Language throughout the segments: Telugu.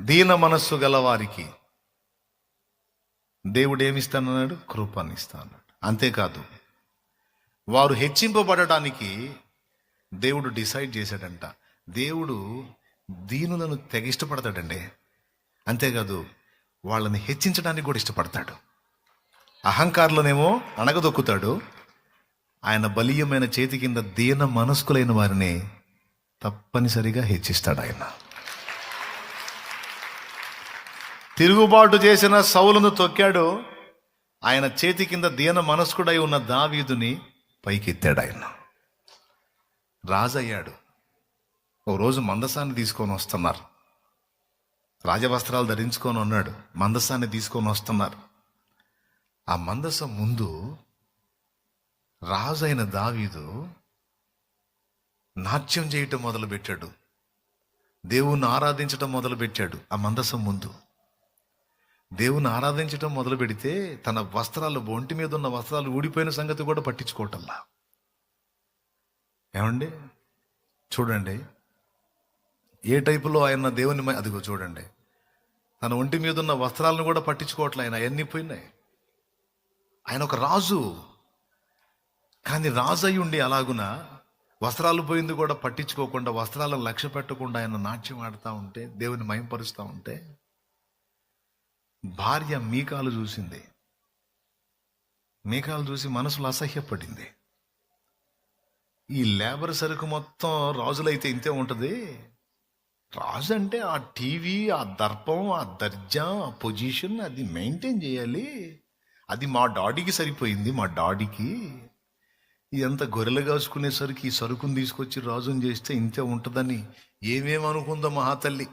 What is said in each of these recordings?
దీన మనస్సు గలవారికి దేవుడు ఏమిస్తానన్నాడు? కృపాన్ని అంతేకాదు వారు హెచ్చింపబడటానికి దేవుడు డిసైడ్ చేశాడంట. దేవుడు దీనులను తెగ ఇష్టపడతాడండి. అంతేకాదు వాళ్ళని హెచ్చించడానికి కూడా ఇష్టపడతాడు. అహంకారులనేమో అణగదొక్కుతాడు. ఆయన బలీయమైన చేతి కింద దీన మనస్కులైన వారిని తప్పనిసరిగా హెచ్చిస్తాడు ఆయన తిరుగుబాటు చేసిన సౌలును తొక్కాడు. ఆయన చేతి కింద దీన మనస్కుడై ఉన్న దావీదుని పైకెత్తాడు ఆయన. రాజయ్యాడు. ఓ రోజు మందసాన్ని తీసుకొని వస్తున్నారు. రాజవస్త్రాలు ధరించుకొని ఉన్నాడు. మందసాన్ని తీసుకొని వస్తున్నారు. ఆ మందసం ముందు రాజు అయిన దావీదు నాట్యం చేయటం మొదలుపెట్టాడు. దేవుణ్ణి ఆరాధించటం మొదలుపెట్టాడు ఆ మందసం ముందు. దేవుని ఆరాధించటం మొదలు పెడితే తన వస్త్రాలు ఒంటి మీద ఉన్న వస్త్రాలు ఊడిపోయిన సంగతి కూడా పట్టించుకోవటంలా ఏమండి? చూడండి. ఏ టైపులో ఆయన దేవుని అదిగో చూడండి. తన ఒంటి మీద ఉన్న వస్త్రాలను కూడా పట్టించుకోవట్లే ఆయన అవన్నీ పోయినాయి. ఆయన ఒక రాజు. కానీ రాజు అయి ఉండి అలాగున వస్త్రాలు పోయింది కూడా పట్టించుకోకుండా వస్త్రాలను లక్ష్య పెట్టకుండా ఆయన నాట్యం ఆడుతూ ఉంటే దేవుని మయంపరుస్తూ ఉంటే భార్య మీకాలు చూసింది. మీకాలు చూసి మనసులో అసహ్యపడింది. ఈ లేబర్ సరుకు మొత్తం రాజులైతే ఇంతే ఉంటుంది. రాజు అంటే ఆ టీవీ ఆ దర్పం ఆ దర్జా ఆ పొజిషన్ అది మెయింటైన్ చేయాలి. అది మా డాడీకి సరిపోయింది మా డాడీకి. ఇదంతా గొర్రెలు కాసుకునేసరికి ఈ సరుకుని తీసుకొచ్చి రాజుని చేస్తే ఇంతే ఉంటుందని ఏమేమనుకుందో మహాతల్లి.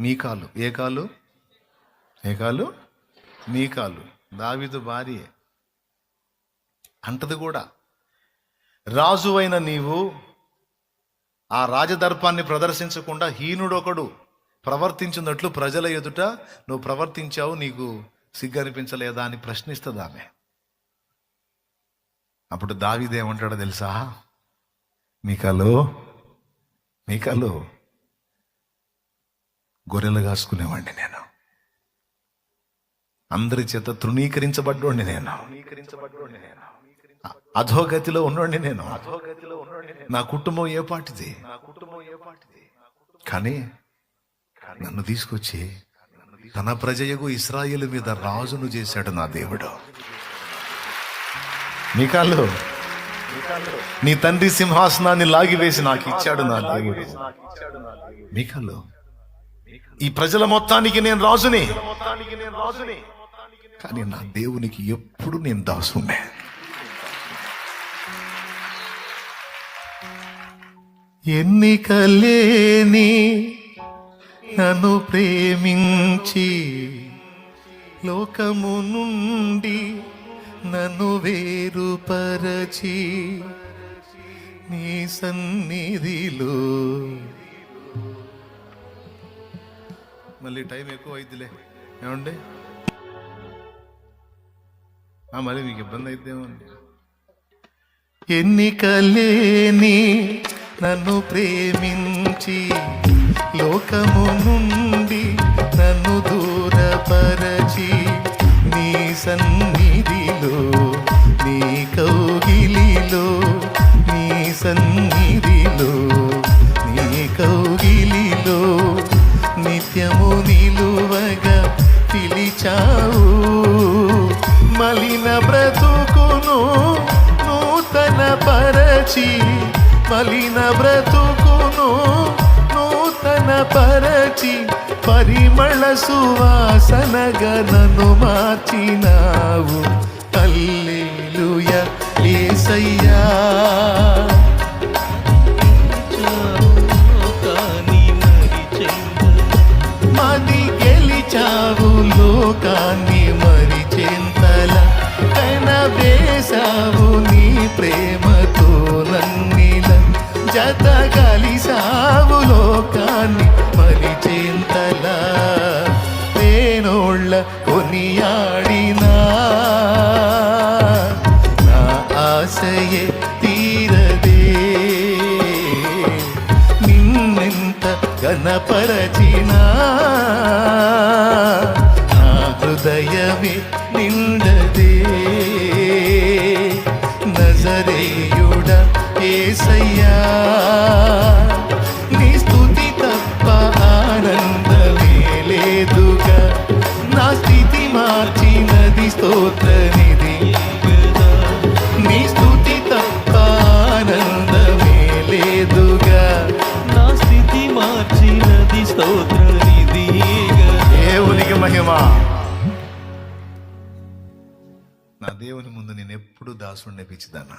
మీ కాలు ఏ కాలు? ఏ కాలు కాలు దావిదు భార్య. అంటది కూడా. రాజువైన నీవు ఆ రాజదర్పాన్ని ప్రదర్శించకుండా హీనుడొకడు ప్రవర్తించినట్లు ప్రజల ఎదుట నువ్వు ప్రవర్తించావు నీకు సిగ్గు అనిపించలేదా అని ప్రశ్నిస్తుంది ఆమె. అప్పుడు దావిదేమంటాడో తెలుసా? మీకలో మీకలో. గొర్రెలు కాసుకునేవాడిని నేను. అందరి చేత తృణీకరించబడ్డోండి నేను. అధోగతిలో ఉన్నోండి నేను. నా కుటుంబం ఏ పాటిది? కానీ నన్ను తీసుకొచ్చి తన ప్రజయకు ఇస్రాయిల్ మీద రాజును చేశాడు నా దేవుడు. మీకాళ్ళు నీ తండ్రి సింహాసనాన్ని లాగివేసి నాకు ఇచ్చాడు నా దేవుడు. మీకాళ్ళు ఈ ప్రజల మొత్తానికి నేను రాజుని. కానీ నా దేవునికి ఎప్పుడు నేను దాసునే. ఎన్నికలేని నన్ను ప్రేమించి లోకము నుండి నన్ను వేరుపరచి నీ సన్నిధిలో. మళ్ళీ టైం ఎక్కువ అయిద్దిలే. ఏమండి? మళ్ళీ మీకు ఇబ్బంది అయిద్దేమండి ఎన్నికలేని నన్ను ప్రేమించి లోకము నుండి బ్రతుకును నూతన పరచి మలిన బ్రతుకును నూతన పరచి పరిమళ సువాసనగనను నన్ను మార్చినావు. అల్లెలుయ ఏసయ్యా. ఆశయే తీరదే నిన్నెంత ఘన బలపరచినా నా దేవుని ముందు నేను ఎప్పుడు దాసుండే పిచ్చిదన్నా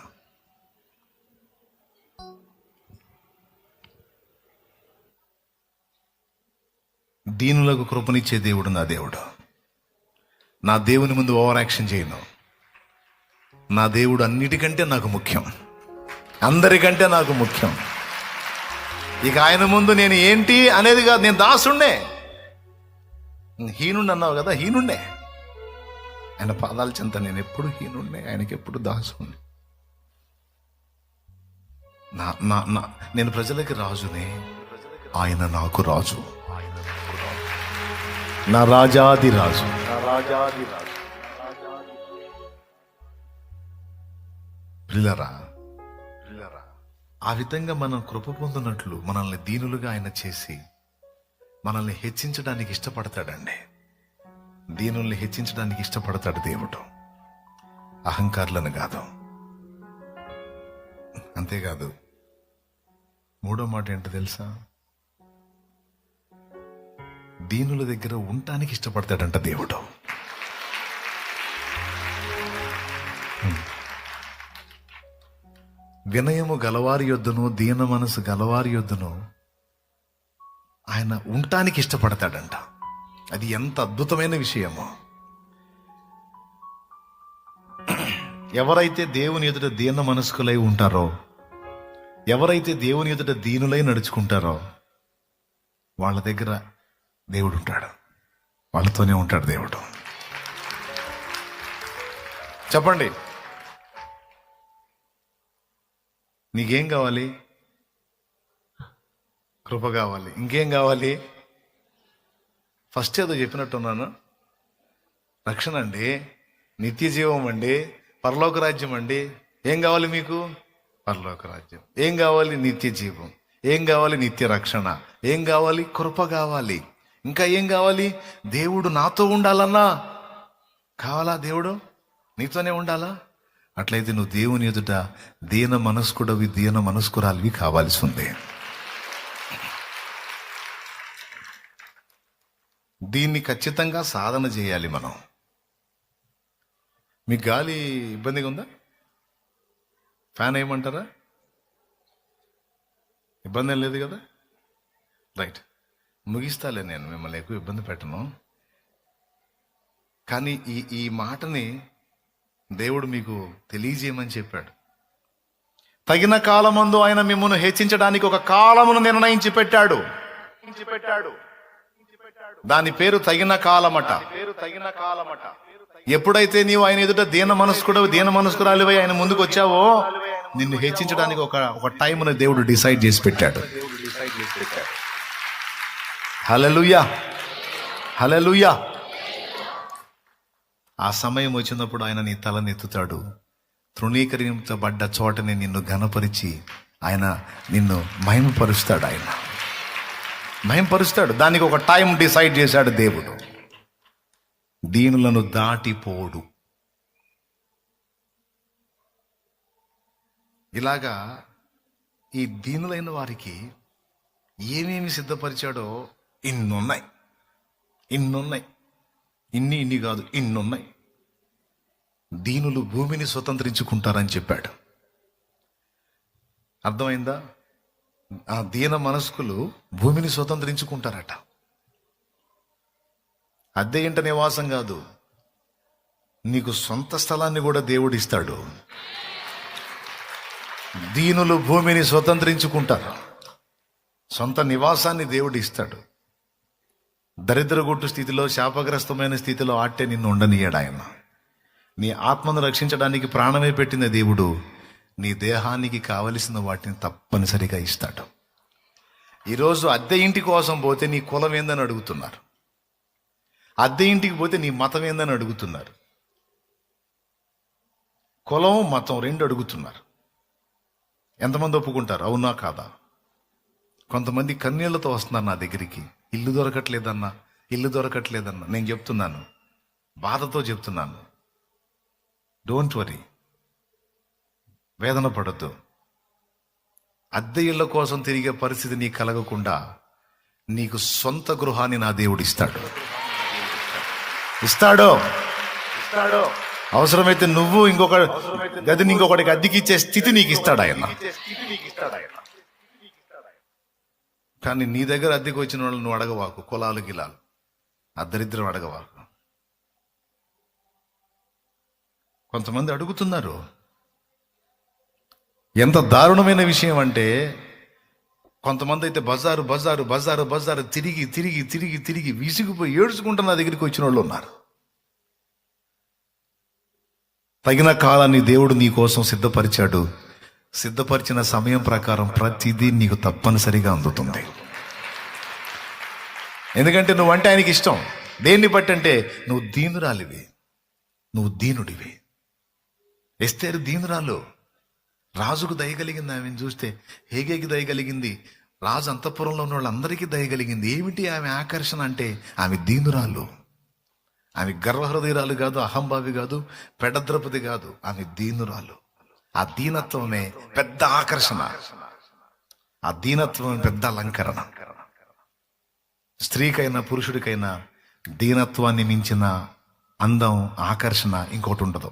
దీనులకు కృపనిచ్చే దేవుడు నా దేవుడు. నా దేవుని ముందు ఓవర్ యాక్షన్ చేయను. నా దేవుడు అన్నిటికంటే నాకు ముఖ్యం. అందరికంటే నాకు ముఖ్యం. ఇక ఆయన ముందు నేను ఏంటి అనేది కాదు నేను దాసుండే హీనుండి అన్నావు కదా హీనుండే ఆయన పాదాల చెంత నేను ఎప్పుడు హీనుండే ఆయనకి ఎప్పుడు దాసుండే నా నా నా నేను ప్రజలకి రాజునే ఆయన నాకు రాజు. నా రాజాది రాజు. పిల్లరా ఆ విధంగా మనం కృప పొందినట్లు మనల్ని దీనులుగా ఆయన చేసి మనల్ని హెచ్చించడానికి ఇష్టపడతాడండి. దీనుల్ని హెచ్చించడానికి ఇష్టపడతాడు దేవుడు. అహంకారులను కాదు. అంతేకాదు మూడో మాట ఏంటో తెలుసా? దీనుల దగ్గర ఉండటానికి ఇష్టపడతాడంట దేవుడు. వినయము గలవారి యొద్దను దీన మనసు గలవారి యొద్దను ఆయన ఉండటానికి ఇష్టపడతాడంట. అది ఎంత అద్భుతమైన విషయమో. ఎవరైతే దేవుని ఎదుట దీన మనస్కులై ఉంటారో ఎవరైతే దేవుని ఎదుట దీనులై నడుచుకుంటారో వాళ్ళ దగ్గర దేవుడు ఉంటాడు. వాళ్ళతోనే ఉంటాడు దేవుడు. చెప్పండి. నీకేం కావాలి? కృప కావాలి. ఇంకేం కావాలి? ఫస్ట్ ఏదో చెప్పినట్టున్నాను రక్షణ అండి నిత్య జీవం అండి పరలోక రాజ్యం అండి. ఏం కావాలి మీకు? పరలోక రాజ్యం. ఏం కావాలి? నిత్య జీవం. ఏం కావాలి? నిత్య రక్షణ. ఏం కావాలి? కృప కావాలి. ఇంకా ఏం కావాలి? దేవుడు నాతో ఉండాలన్నా. కావాలా దేవుడు? నీతోనే ఉండాలా? అట్లయితే నువ్వు దేవుని ఎదుట దీన మనస్కుడవి దీన మనస్కురాలివి కావాల్సి ఉంది దీన్ని ఖచ్చితంగా సాధన చేయాలి మనం. మీకు గాలి ఇబ్బందిగా ఉందా? ఫ్యాన్ వేయమంటారా ఇబ్బంది ఏం లేదు కదా? రైట్. ముగిస్తాలే నేను మిమ్మల్ని ఎక్కువ ఇబ్బంది పెట్టను. కానీ ఈ ఈ మాటని దేవుడు మీకు తెలియజేయమని చెప్పాడు. తగిన కాలమందు ఆయన మిమ్మల్ని హెచ్చించడానికి ఒక కాలమును నిర్ణయించి పెట్టాడు. పెట్టాడు. దాని పేరు తగిన కాలమట. పేరు తగిన కాలమట ఎప్పుడైతే నీవు ఆయన ఎదుట దీన మనస్కుడు దీన మనస్కురాలివై ఆయన ముందుకు వచ్చావో నిన్ను హెచ్చించడానికి ఒక ఒక టైంను దేవుడు డిసైడ్ చేసి పెట్టాడు. హలలుయా హలలుయా ఆ సమయం వచ్చినప్పుడు ఆయన నీ తలనెత్తుతాడు తృణీకరించబడ్డ చోటని నిన్ను ఘనపరిచి ఆయన నిన్ను మహిమపరుస్తాడు ఆయన. మహిమపరుస్తాడు దానికి ఒక టైం డిసైడ్ చేశాడు దేవుడు. దీనులను దాటిపోడు. ఇలాగా ఈ దీనులైన వారికి ఏమేమి సిద్ధపరిచాడో ఇన్నున్నాయి. ఇన్నున్నాయి. ఇన్ని ఇన్ని కాదు ఇన్నున్నాయి. దీనులు భూమిని స్వతంత్రించుకుంటారని చెప్పాడు. అర్థమైందా? ఆ దీన మనస్కులు భూమిని స్వతంత్రించుకుంటారట. అద్దె ఇంట నివాసం కాదు నీకు సొంత స్థలాన్ని కూడా దేవుడు ఇస్తాడు. దీనులు భూమిని స్వతంత్రించుకుంటారు సొంత నివాసాన్ని దేవుడు ఇస్తాడు. దరిద్రగొట్టు స్థితిలో శాపగ్రస్తమైన స్థితిలో ఆట్టే నిన్ను ఉండనీయడాయన నీ ఆత్మను రక్షించడానికి ప్రాణమే పెట్టిన దేవుడు నీ దేహానికి కావలసిన వాటిని తప్పనిసరిగా ఇస్తాడు. ఈరోజు అద్దె ఇంటి కోసం పోతే నీ కులం ఏందని అడుగుతున్నారు. అద్దె ఇంటికి పోతే నీ మతం ఏందని అడుగుతున్నారు. కులం మతం రెండు అడుగుతున్నారు. ఎంతమంది ఒప్పుకుంటారు? అవునా కాదా? కొంతమంది కన్నీళ్ళతో వస్తున్నారు నా దగ్గరికి. ఇల్లు దొరకట్లేదన్నా ఇల్లు దొరకట్లేదన్నా. నేను చెప్తున్నాను. బాధతో చెప్తున్నాను. డోంట్ వరీ వేదన పడద్దు అద్దె ఇళ్ళ కోసం తిరిగే పరిస్థితి నీకు కలగకుండా నీకు సొంత గృహాన్ని నా దేవుడు ఇస్తాడు. ఇస్తాడో? ఇస్తాడో? అవసరమైతే నువ్వు ఇంకొక గదిని ఇంకొకటికి అద్దెకి ఇచ్చే స్థితి నీకు ఇస్తాడు ఆయన. కానీ నీ దగ్గర అద్దెకి వచ్చిన వాళ్ళు నువ్వు అడగవాకు కులాలు గిలాలు. ఆ దరిద్రం అడగవాకు. కొంతమంది అడుగుతున్నారు ఎంత దారుణమైన విషయం అంటే కొంతమంది అయితే బజారు బజారు బజారు బజారు తిరిగి తిరిగి తిరిగి తిరిగి విసిగిపోయి ఏడుచుకుంటూ నా దగ్గరికి వచ్చిన వాళ్ళు ఉన్నారు. తగిన కాలాన్ని దేవుడు నీ కోసం సిద్ధపరిచాడు. సిద్ధపరిచిన సమయం ప్రకారం ప్రతిదీ నీకు తప్పనిసరిగా అందుతుంది. ఎందుకంటే నువ్వంటే ఆయనకి ఇష్టం. దేన్ని బట్టి అంటే నువ్వు దీనురాలివి. నువ్వు దీనుడివి. ఎస్తేరు దీనురాలు. రాజుకు దయగలిగింది ఆమెను చూస్తే. హేగేకి దయగలిగింది రాజు అంతఃపురంలో ఉన్న వాళ్ళందరికీ దయగలిగింది ఏమిటి ఆమె ఆకర్షణ అంటే? ఆమె దీనురాలు. ఆమె గర్వహృదయరాలు కాదు అహంభావి కాదు పెడద్రపతి కాదు. ఆమె దీనురాలు. ఆ దీనత్వమే పెద్ద ఆకర్షణ. ఆ దీనత్వమే పెద్ద అలంకరణ. స్త్రీకైనా పురుషుడికైనా దీనత్వాన్ని మించిన అందం ఆకర్షణ ఇంకోటి ఉండదు.